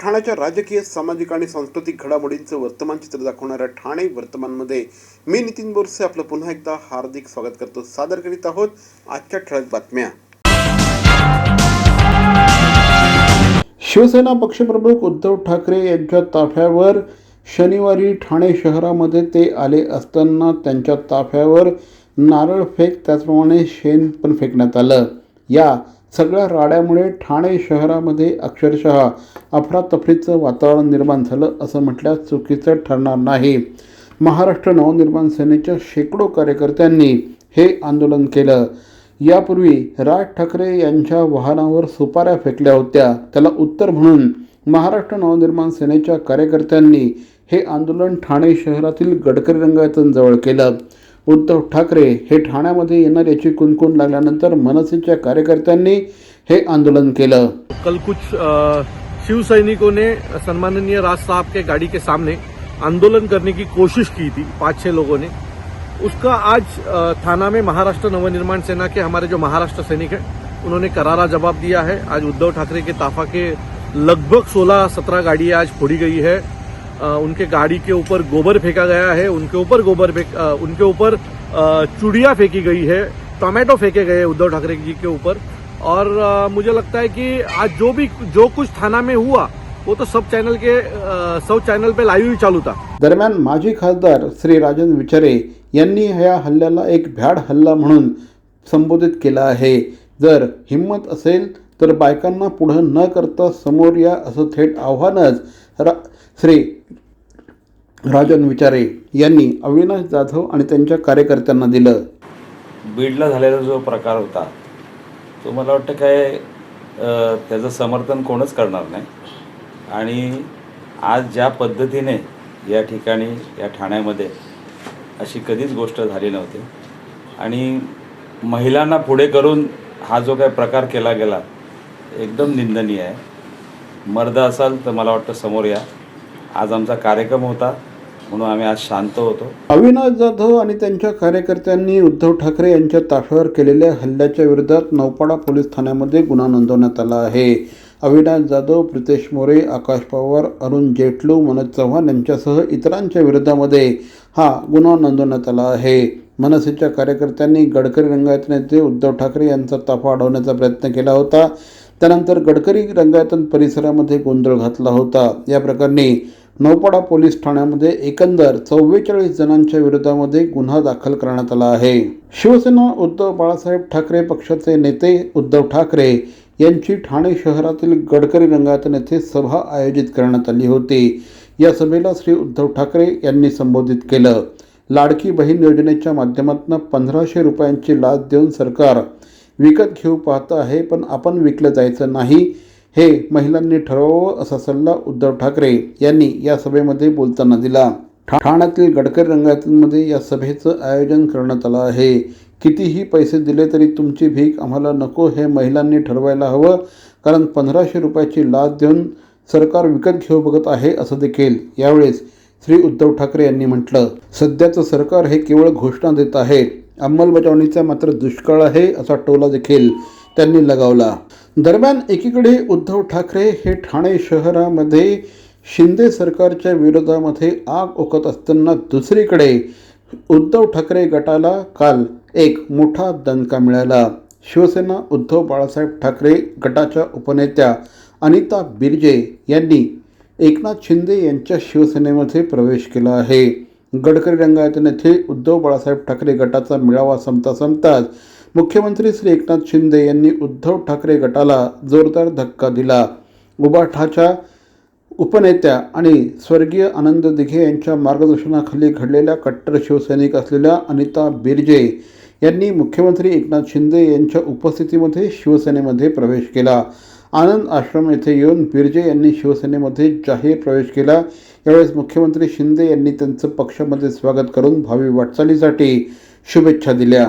ठाण्याच्या राजकीय सामाजिक आणि सांस्कृतिक घडामोडींचं वर्तमान चित्र दाखवणाऱ्या ठाणे वर्तमानमध्ये मी नितीन बोरसे आपलं पुन्हा एकदा हार्दिक स्वागत करतो. सादर करीत आहोत आजच्या ठळक बातम्या. शिवसेना पक्षप्रमुख उद्धव ठाकरे यांच्या ताफ्यावर शनिवारी ठाणे शहरामध्ये ते आले असताना त्यांच्या ताफ्यावर नारळ फेक त्याचप्रमाणे शेण पण फेकण्यात आलं. या सगळ्या राड्यामुळे ठाणे शहरामध्ये अक्षरशः अफरातफरीचं वातावरण निर्माण झालं असं म्हटल्यास चुकीचं ठरणार नाही. महाराष्ट्र नवनिर्माण सेनेच्या शेकडो कार्यकर्त्यांनी हे आंदोलन केलं. यापूर्वी राज ठाकरे यांच्या वाहनावर सुपाऱ्या फेकल्या होत्या. त्याला उत्तर म्हणून महाराष्ट्र नवनिर्माण सेनेच्या कार्यकर्त्यांनी हे आंदोलन ठाणे शहरातील गडकरी रंगायतनजवळ केलं. उद्धव ठाकरे हे ठाण्यामध्ये येणार याची कुणकुण लागल्यानंतर मनसेच्या कार्यकर्त्यांनी हे आंदोलन केलं. कल कुछ शिवसैनिकों ने सन्माननीय राज साहब के गाड़ी के सामने आंदोलन करने की कोशिश की थी पाच छह लोगों ने। उसका आज थाना में महाराष्ट्र नवनिर्माण सेना के हमारे जो महाराष्ट्र सैनिक हैं उन्होंने करारा जवाब दिया है। आज उद्धव ठाकरे के ताफा के लगभग 16-17 गाड़ियां आज फोड़ी गई है। उनके गाड़ी के ऊपर गोबर फेंका गया है उनके ऊपर गोबर फेंक उनके ऊपर चुडिया फेंकी गई है टोमेटो फेंके गए उद्धव ठाकरे जी के ऊपर। और आ, मुझे लगता है कि आज जो भी जो कुछ थाना में हुआ वो तो सब चैनल के सब चैनल पे लाइव ही चालू था। दरम्यान माजी खासदार श्री राजन विचारे यांनी ह्या हल्ल्याला एक भ्याड हल्ला म्हणून संबोधित केला आहे. जर हिंमत असेल तर बायकांना पुढं न करता समोर या असं थेट आव्हानच रा श्री राजन विचारे यांनी अविनाश जाधव आणि त्यांच्या कार्यकर्त्यांना दिलं. बीडला झालेला जो प्रकार होता तो मला वाटतं काय त्याचं समर्थन कोणच करणार नाही. आणि आज ज्या पद्धतीने या ठिकाणी या ठाण्यामध्ये अशी कधीच गोष्ट झाली नव्हती. आणि महिलांना पुढे करून हा जो काही प्रकार केला गेला एकदम निंदनीय आहे. मर्द असाल तर मला वाटतं समोर या. आज आमचा कार्यक्रम होता म्हणून आम्ही आज शांत होतो. अविनाश जाधव आणि त्यांच्या कार्यकर्त्यांनी उद्धव ठाकरे यांच्या ताफ्यावर केलेल्या हल्ल्याच्या विरोधात नौपाडा पोलीस ठाण्यामध्ये गुन्हा नोंदवण्यात आला आहे. अविनाश जाधव प्रितेश मोरे आकाश पवार अरुण जेटलू मनोज चव्हाण यांच्यासह इतरांच्या विरोधामध्ये हा गुन्हा नोंदवण्यात आला आहे. मनसेच्या कार्यकर्त्यांनी गडकरी रंगायत नेते उद्धव ठाकरे यांचा ताफा अडवण्याचा प्रयत्न केला होता. त्यानंतर गडकरी रंगायतन परिसरामध्ये गोंधळ घातला होता. या प्रकरणी नौपाडा पोलीस ठाण्यामध्ये एकंदर चव्वेचाळीस जणांच्या विरोधामध्ये गुन्हा दाखल करण्यात आला आहे. शिवसेना उद्धव बाळासाहेब ठाकरे पक्षाचे नेते उद्धव ठाकरे यांची ठाणे शहरातील गडकरी रंगायतन येथे सभा आयोजित करण्यात आली होती. या सभेला श्री उद्धव ठाकरे यांनी संबोधित केलं. लाडकी बहीण योजनेच्या माध्यमातून पंधराशे रुपयांची लाच देऊन सरकार विकत घेऊ पाहतं आहे पण आपण विकलं जायचं नाही. हे महिलांनी ठरवावं असा सल्ला उद्धव ठाकरे यांनी या सभेमध्ये बोलताना दिला. ठाण्यातील गडकरी रंगायतींमध्ये या सभेचं आयोजन करण्यात आलं आहे. कितीही पैसे दिले तरी तुमची भीक आम्हाला नको हे महिलांनी ठरवायला हवं. कारण पंधराशे रुपयाची लाच देऊन सरकार विकत घेऊ बघत आहे असं देखील यावेळेस श्री उद्धव ठाकरे यांनी म्हटलं. सध्याचं सरकार हे केवळ घोषणा देत आहे. अंमलबजावणीचा मात्र दुष्काळ आहे असा टोला देखील त्यांनी लगावला. दरम्यान एकीकडे उद्धव ठाकरे हे ठाणे शहरामध्ये शिंदे सरकारच्या विरोधामध्ये आग ओकत असताना दुसरीकडे उद्धव ठाकरे गटाला काल एक मोठा दणका मिळाला. शिवसेना उद्धव बाळासाहेब ठाकरे गटाच्या उपनेत्या अनिता बिर्जे यांनी एकनाथ शिंदे यांच्या शिवसेनेमध्ये प्रवेश केला आहे. गडकरी रंगायतन येथे उद्धव बाळासाहेब ठाकरे गटाचा मेळावा संपता संपताच मुख्यमंत्री श्री एकनाथ शिंदे यांनी उद्धव ठाकरे गटाला जोरदार धक्का दिला. उबाठाच्या उपनेत्या आणि स्वर्गीय आनंद दिघे यांच्या मार्गदर्शनाखाली घडलेल्या कट्टर शिवसैनिक असलेल्या अनिता बिर्जे यांनी मुख्यमंत्री एकनाथ शिंदे यांच्या उपस्थितीमध्ये शिवसेनेमध्ये प्रवेश केला. आनंद आश्रम येथे येऊन बिर्जे यांनी शिवसेनेमध्ये जाहीर प्रवेश केला. यावेळेस मुख्यमंत्री शिंदे यांनी त्यांचं पक्षामध्ये स्वागत करून भावी वाटचालीसाठी शुभेच्छा दिल्या.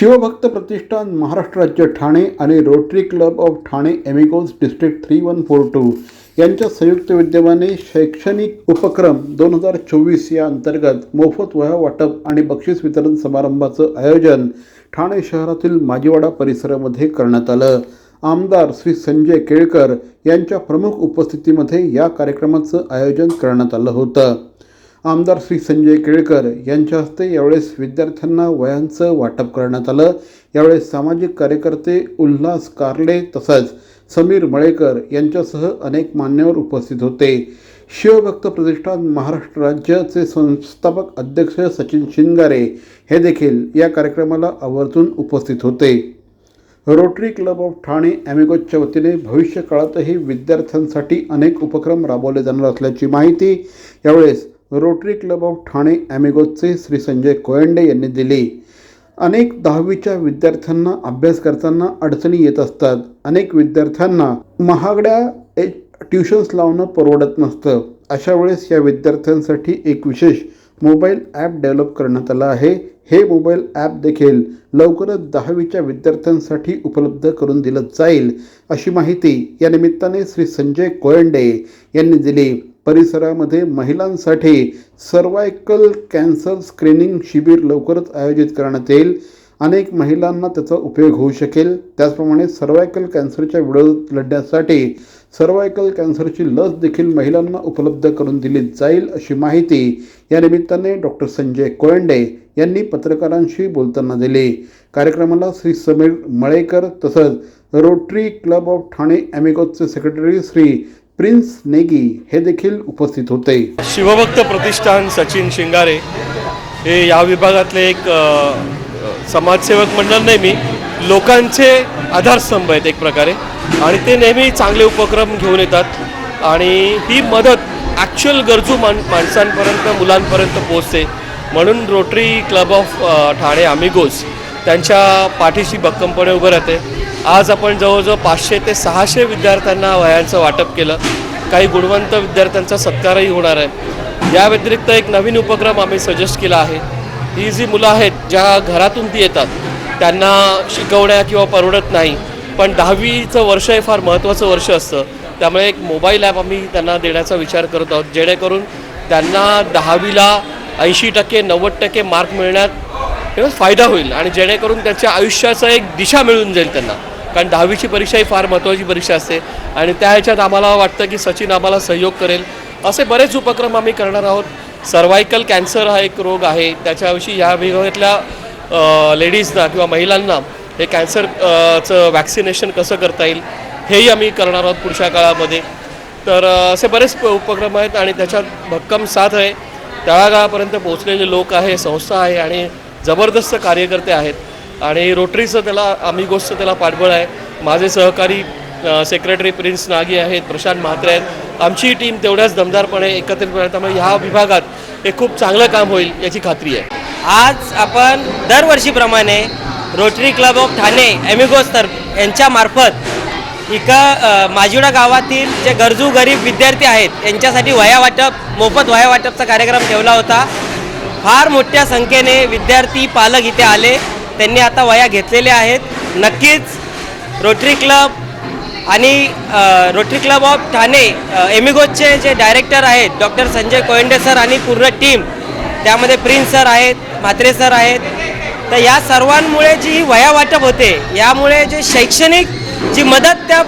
शिवभक्त प्रतिष्ठान महाराष्ट्र राज्य ठाणे आणि Rotary Club of Thane Amigos district three one four two यांच्या संयुक्त विद्यमाने शैक्षणिक उपक्रम दोन हजार चोवीस या अंतर्गत मोफत वह्या वाटप आणि बक्षीस वितरण समारंभाचं आयोजन ठाणे शहरातील माजीवाडा परिसरामध्ये करण्यात आलं. आमदार श्री संजय केळकर यांच्या प्रमुख उपस्थितीमध्ये या कार्यक्रमाचं आयोजन करण्यात आलं होतं. आमदार श्री संजय केळकर यांच्या हस्ते यावेळेस विद्यार्थ्यांना वयांचं वाटप करण्यात आलं. यावेळेस सामाजिक कार्यकर्ते उल्हास कारले तसंच समीर मळेकर यांच्यासह अनेक मान्यवर उपस्थित होते. शिवभक्त प्रतिष्ठान महाराष्ट्र राज्याचे संस्थापक अध्यक्ष सचिन शिंगारे हे देखील या कार्यक्रमाला आवर्जून उपस्थित होते. रोटरी क्लब ऑफ ठाणे ॲमिगोजच्या वतीने भविष्य काळातही विद्यार्थ्यांसाठी अनेक उपक्रम राबवले जाणार असल्याची माहिती यावेळेस रोटरी क्लब ऑफ ठाणे ॲमेगोजचे श्री संजय कोयंडे यांनी दिली. अनेक दहावीच्या विद्यार्थ्यांना अभ्यास करताना अडचणी येत असतात. अनेक विद्यार्थ्यांना महागड्या ए ट्युशन्स लावणं परवडत नसतं. अशा वेळेस या विद्यार्थ्यांसाठी एक विशेष मोबाईल ॲप डेव्हलप करण्यात आलं आहे. हे मोबाईल ॲप देखील लवकरच दहावीच्या विद्यार्थ्यांसाठी उपलब्ध करून दिलं जाईल अशी माहिती या निमित्ताने श्री संजय कोयंडे यांनी दिली. परिसरामध्ये महिलांसाठी सर्वायकल कॅन्सर स्क्रीनिंग शिबिर लवकरच आयोजित करण्यात येईल. अनेक महिलांना त्याचा उपयोग होऊ शकेल. त्याचप्रमाणे सर्वायकल कॅन्सरच्या विरोधात लढण्यासाठी सर्वायकल कॅन्सरची लस देखील महिलांना उपलब्ध करून दिली जाईल अशी माहिती या निमित्ताने डॉक्टर संजय कोयंडे यांनी पत्रकारांशी बोलताना दिली. कार्यक्रमाला श्री समीर मळेकर तसंच रोटरी क्लब ऑफ ठाणे ॲमिगोजचे सेक्रेटरी श्री प्रिन्स नेगी हे देखील उपस्थित होते. शिवभक्त प्रतिष्ठान सचिन शिंगारे हे या विभागातले एक समाजसेवक म्हणणार नाही मी. लोकांचे आधारस्तंभ आहेत एक प्रकारे. आणि ते नेहमी चांगले उपक्रम घेऊन येतात. आणि ही मदत ॲक्च्युअल गरजू मान माणसांपर्यंत मुलांपर्यंत पोचते म्हणून Rotary Club of Thane Amigos त्यांच्या पाठीशी भक्कमपणे उभं राहते. आज आपण जवळजवळ पाचशे ते सहाशे विद्यार्थ्यांना वह्यांचं वाटप केलं. काही गुणवंत विद्यार्थ्यांचा सत्कारही होणार आहे. या व्यतिरिक्त एक नवीन उपक्रम आम्ही सजेस्ट केला आहे. ही जी मुलं आहेत ज्या घरातून ती येतात त्यांना शिकवण्या किंवा परवडत नाही. पण दहावीचं वर्ष हे फार महत्त्वाचं वर्ष असतं. त्यामुळे एक मोबाईल ॲप आम्ही त्यांना देण्याचा विचार करत आहोत. जेणेकरून त्यांना दहावीला ऐंशी टक्के नव्वद टक्के मार्क मिळण्यात फायदा होईल आणि जेणेकरून त्याच्या आयुष्याचा एक दिशा मिळून जाईल त्यांना. कारण दहावीची परीक्षा ही फार महत्त्वाची परीक्षा असते. आणि त्या ह्याच्यात आम्हाला वाटतं की सचिन आम्हाला सहयोग करेल. असे बरेच उपक्रम आम्ही करणार आहोत. सर्वायकल कॅन्सर हा एक रोग आहे. त्याच्याविषयी या विभागातल्या लेडीजना किंवा महिलांना हे कॅन्सरचं वॅक्सिनेशन कसं करता येईल हेही आम्ही करणार आहोत पुढच्या काळामध्ये. तर असे बरेच उपक्रम आहेत आणि त्याच्यात भक्कम साथ आहे. तळागाळापर्यंत पोहोचलेले लोक आहे संस्था आहे आणि जबरदस्त कार्यकर्ते आहेत. आणि रोटरीचं त्याला आम्ही गोष्ट त्याला पाठबळ आहे. माझे सहकारी सेक्रेटरी प्रिन्स नागी आहेत प्रशांत म्हात्रे आहेत. आमची टीम तेवढ्याच दमदारपणे एकत्रितपणे त्यामुळे ह्या विभागात हे खूप चांगलं काम होईल याची खात्री आहे. आज आपण दरवर्षीप्रमाणे Rotary Club of Thane Amigos तर यांच्यामार्फत इथं माजिडा गावातील जे गरजू गरीब विद्यार्थी आहेत यांच्यासाठी वया वाटप मोफत वया वाटपचा कार्यक्रम ठेवला होता. फार मोठ्या संख्येने विद्यार्थी पालक इथे आले. त्यांनी आता वया घेतलेल्या आहेत. नक्कीच रोटरी क्लब आणि रोटरी क्लब ऑफ ठाणे एमिगोजचे जे डायरेक्टर आहेत डॉक्टर संजय कोयंडे सर आणि पूर्ण टीम त्यामध्ये प्रिन्स सर आहेत म्हात्रे सर आहेत. तर या सर्वांमुळे जी ही वया वाटप होते यामुळे जे शैक्षणिक जी मदत त्या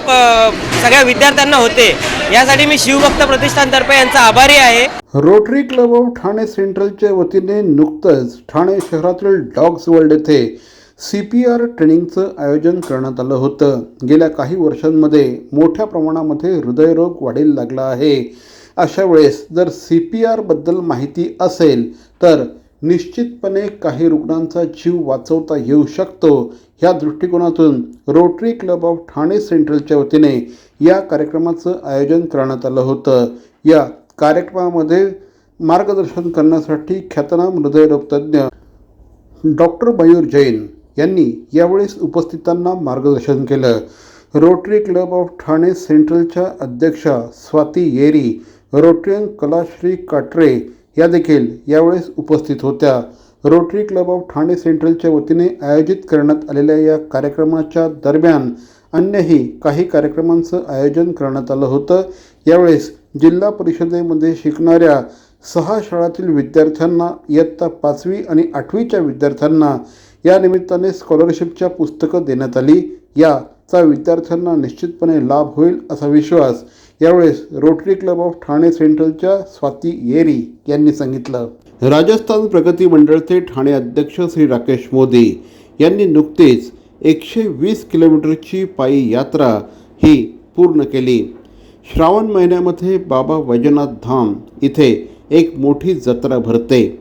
सगळ्या विद्यार्थ्यांना होते. यासाठी मी शिवभक्त प्रतिष्ठानतर्फे यांचा आभारी आहे. रोटरी क्लब ऑफ ठाणे सेंट्रलच्या वतीने नुकतंच ठाणे शहरातील डॉग्स वर्ल्ड येथे सी पी आर ट्रेनिंगचं आयोजन करण्यात आलं होतं. गेल्या काही वर्षांमध्ये मोठ्या प्रमाणामध्ये हृदयरोग वाढीला लागला आहे. अशा वेळेस जर सी पी आरबद्दल माहिती असेल तर निश्चितपणे काही रुग्णांचा जीव वाचवता येऊ शकतो. ह्या दृष्टिकोनातून रोटरी क्लब ऑफ ठाणे सेंट्रलच्या वतीने या कार्यक्रमाचं आयोजन करण्यात आलं होतं. या कार्यक्रमामध्ये मार्गदर्शन करण्यासाठी ख्यातनाम हृदयरोगतज्ञ डॉक्टर मयूर जैन यांनी यावेळेस उपस्थितांना मार्गदर्शन केलं. रोटरी क्लब ऑफ ठाणे सेंट्रलच्या अध्यक्षा स्वाती येरी रोटरियन कलाश्री काटरे या देखील यावेळेस उपस्थित होत्या. रोटरी क्लब ऑफ ठाणे सेंट्रलच्या वतीने आयोजित करण्यात आलेल्या या कार्यक्रमाच्या दरम्यान अन्यही काही कार्यक्रमांचं आयोजन करण्यात आलं होतं. यावेळेस जिल्हा परिषदेमध्ये शिकणाऱ्या सहा शाळातील विद्यार्थ्यांना इयत्ता पाचवी आणि आठवीच्या विद्यार्थ्यांना या निमित्ताने स्कॉलरशिपच्या पुस्तकं देण्यात आली. याचा विद्यार्थ्यांना निश्चितपणे लाभ होईल असा विश्वास यावेळेस रोटरी क्लब ऑफ ठाणे सेंट्रलच्या स्वाती येरी यांनी सांगितलं. राजस्थान प्रगती मंडळचे ठाणे अध्यक्ष श्री राकेश मोदी यांनी नुकतेच एकशे वीस किलोमीटरची पायी यात्रा ही पूर्ण केली. श्रावण महिन्यामध्ये बाबा वैजनाथ धाम इथे एक मोठी जत्रा भरते.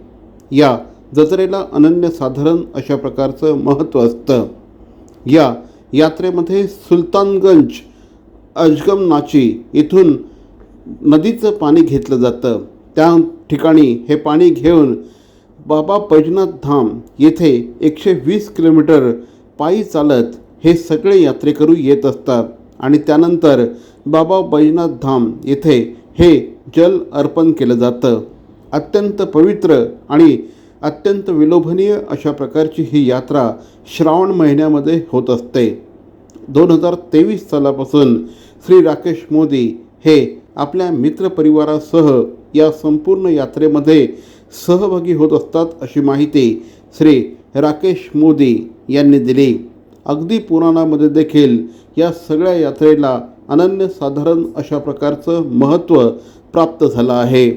या जत्रेला अनन्यसाधारण अशा प्रकारचं महत्त्व असतं. या यात्रेमध्ये सुलतानगंज अजगमनाची इथून नदीचं पाणी घेतलं जातं. त्या ठिकाणी हे पाणी घेऊन बाबा बैजनाथ धाम येथे एकशे वीस किलोमीटर पायी चालत हे सगळे यात्रेकरू येत असतात. आणि त्यानंतर बाबा बैजनाथ धाम येथे हे जल अर्पण केलं जातं. अत्यंत पवित्र आणि अत्यंत विलोभनीय अशा प्रकारची ही यात्रा श्रावण महिन्यामध्ये होत असते. दोन हजार तेवीस सालापासून श्री राकेश मोदी हे आपल्या मित्रपरिवारासह या संपूर्ण यात्रेमध्ये सहभागी होत असतात अशी माहिती श्री राकेश मोदी यांनी दिली. अगदी पुराणामध्ये देखील या सगळ्या यात्रेला अनन्यसाधारण अशा प्रकारचं महत्त्व प्राप्त झालं आहे.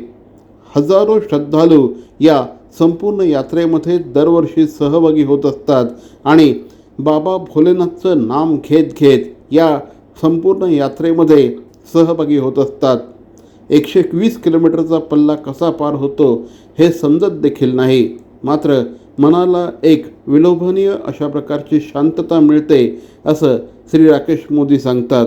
हजारो श्रद्धाळू या संपूर्ण यात्रेमध्ये दरवर्षी सहभागी होत असतात आणि बाबा भोलेनाथचं नाम घेत घेत या संपूर्ण यात्रेमध्ये सहभागी होत असतात. एकशे वीस किलोमीटरचा पल्ला कसा पार होतो हे समजत देखील नाही. मात्र मनाला एक विलोभनीय अशा प्रकारची शांतता मिळते असं श्री राकेश मोदी सांगतात.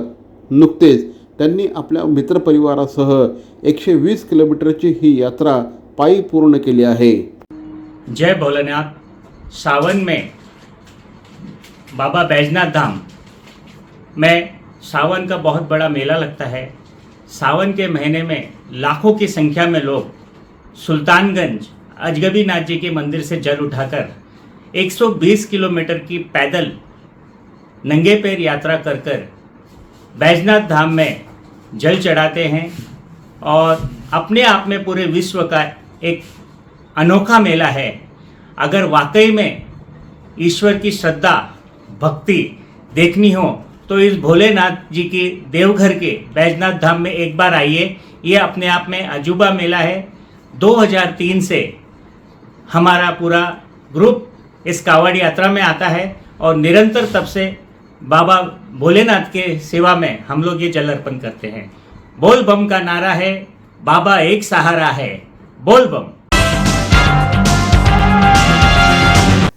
नुकतेच त्यांनी आपल्या मित्रपरिवारासह एकशे वीस किलोमीटरची ही यात्रा पायी पूर्ण केली आहे. जय भोलेनाथ. सावन मे बाबा बैजनाथ धाम. में सावन का बहुत बड़ा मेला लगता है। सावन के महीने में लाखों की संख्या में लोग सुल्तानगंज, अजगबी नाथ जी के मंदिर से जल उठाकर 120 किलोमीटर की पैदल नंगे पैर यात्रा कर कर बैजनाथ धाम में जल चढ़ाते हैं और अपने आप में पूरे विश्व का एक अनोखा मेला है। अगर वाकई में ईश्वर की श्रद्धा, भक्ति देखनी हो तो इस भोलेनाथ जी की देवघर के बैजनाथ धाम में एक बार आइए। ये अपने आप में अजूबा मेला है। 2003 से हमारा पूरा ग्रुप इस कावड़ यात्रा में आता है और निरंतर तब से बाबा भोलेनाथ के सेवा में हम लोग ये जल अर्पण करते हैं। बोल बम का नारा है, बाबा एक सहारा है। बोल बम